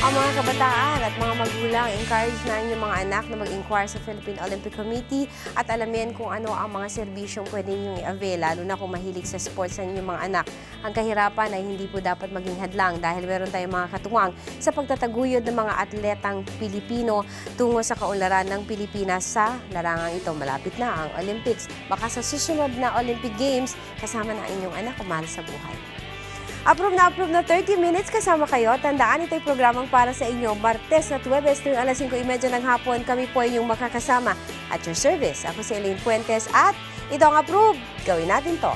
ang mga kabataan at mga magulang, encourage na inyong mga anak na mag-inquire sa Philippine Olympic Committee at alamin kung ano ang mga serbisyong pwede ninyong i-avail, lalo na kung mahilig sa sports sa inyong mga anak. Ang kahirapan ay hindi po dapat maging hadlang dahil meron tayong mga katuwang sa pagtataguyod ng mga atletang Pilipino tungo sa kaunlaran ng Pilipinas sa larangang ito. Malapit na ang Olympics. Baka sa susunod na Olympic Games, kasama na ang inyong anak kumahal sa buhay. Approve na approve na 30 minutes kasama kayo. Tandaan ito'y programang para sa inyo. Martes na Tuwebes tuwing alas 5.30 ng hapon, kami po ay inyong makakasama. At your service, ako si Elaine Fuentes at ito ang approve. Gawin natin to.